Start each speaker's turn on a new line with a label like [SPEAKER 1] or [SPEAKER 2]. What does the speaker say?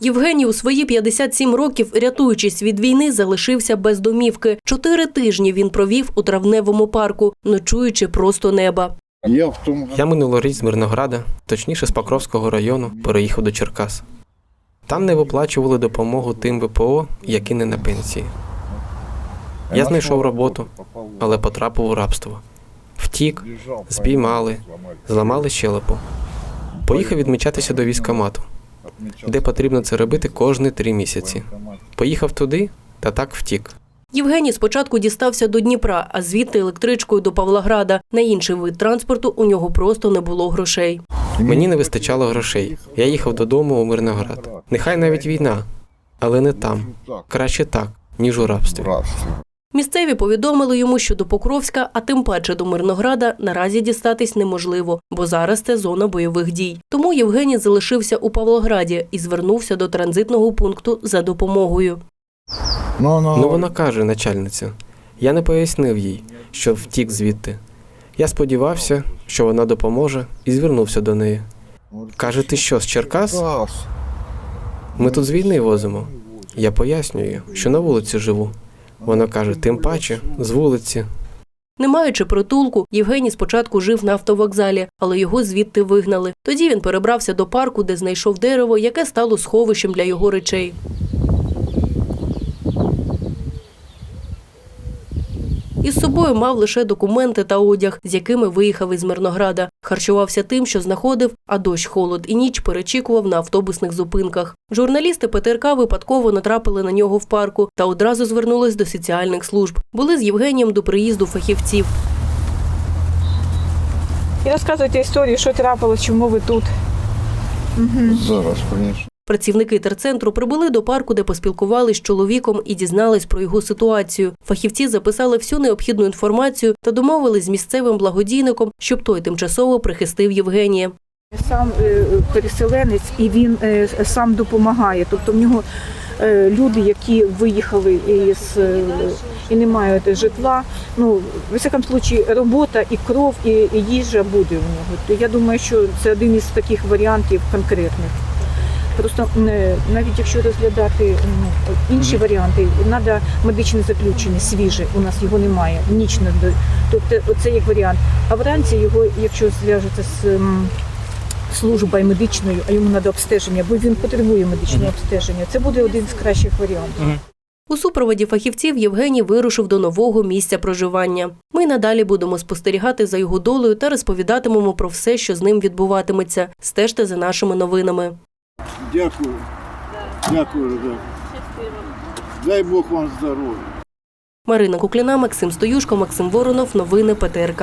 [SPEAKER 1] Євгеній у свої 57 років, рятуючись від війни, залишився без домівки. Чотири тижні він провів у травневому парку, ночуючи просто неба.
[SPEAKER 2] Я
[SPEAKER 3] минулоріч з Мирнограда, точніше з Покровського району, переїхав до Черкас. Там не виплачували допомогу тим ВПО, які не на пенсії. Я знайшов роботу, але потрапив у рабство. Втік, спіймали, зламали щелепу. Поїхав відмічатися до військкомату, де потрібно це робити кожні три місяці. Поїхав туди та так втік.
[SPEAKER 1] Євгеній спочатку дістався до Дніпра, а звідти електричкою до Павлограда. На інший вид транспорту у нього просто не було грошей.
[SPEAKER 3] Мені не вистачало грошей. Я їхав додому у Мирноград. Нехай навіть війна, але не там. Краще так, ніж у рабстві.
[SPEAKER 1] Місцеві повідомили йому, що до Покровська, а тим паче до Мирнограда, наразі дістатись неможливо, бо зараз це зона бойових дій. Тому Євгеній залишився у Павлограді і звернувся до транзитного пункту за допомогою.
[SPEAKER 2] Ну, ну,
[SPEAKER 3] Ну вона каже, начальниця. Я не пояснив їй, що втік звідти. Я сподівався, що вона допоможе, і звернувся до неї. Каже, ти що, з Черкас?
[SPEAKER 2] Черкас.
[SPEAKER 3] Ми тут з війни возимо. Я пояснюю, що на вулиці живу. Вона каже, тим паче, з вулиці.
[SPEAKER 1] Не маючи притулку, Євгеній спочатку жив на автовокзалі, але його звідти вигнали. Тоді він перебрався до парку, де знайшов дерево, яке стало сховищем для його речей. Із собою мав лише документи та одяг, з якими виїхав із Мирнограда. Харчувався тим, що знаходив, а дощ, холод і ніч перечікував на автобусних зупинках. Журналісти ПТРК випадково натрапили на нього в парку та одразу звернулись до соціальних служб. Були з Євгенієм до приїзду фахівців.
[SPEAKER 4] І розказуйте історію, що трапилось, чому ви тут.
[SPEAKER 2] Зараз, звісно.
[SPEAKER 1] Працівники терцентру прибули до парку, де поспілкувались з чоловіком і дізнались про його ситуацію. Фахівці записали всю необхідну інформацію та домовились з місцевим благодійником, щоб той тимчасово прихистив Євгенія.
[SPEAKER 4] Сам е, переселенець і він е, сам допомагає. Тобто в нього е, люди, які виїхали із і не мають житла. Ну, в всякому случаї, робота і кров, і їжа буде в нього. Я думаю, що це один із таких варіантів конкретних. Просто е, навіть якщо розглядати ну, інші варіанти, треба медичне заключення свіже. У нас його немає, нічне. до- Тобто, це як варіант. А вранці його, якщо зв'яжеться з м, службою медичною, а йому треба обстеження, бо він потребує медичного обстеження. Це буде один з кращих варіантів.
[SPEAKER 1] У супроводі фахівців Євгеній вирушив до нового місця проживання. Ми надалі будемо спостерігати за його долею та розповідатимемо про все, що з ним відбуватиметься. Стежте за нашими новинами.
[SPEAKER 2] Дякую. Дякую, Ребята. Дай Бог вам здоров'я.
[SPEAKER 1] Марина Кукліна, Максим Стоюшко, Максим Воронов. Новини ПТРК.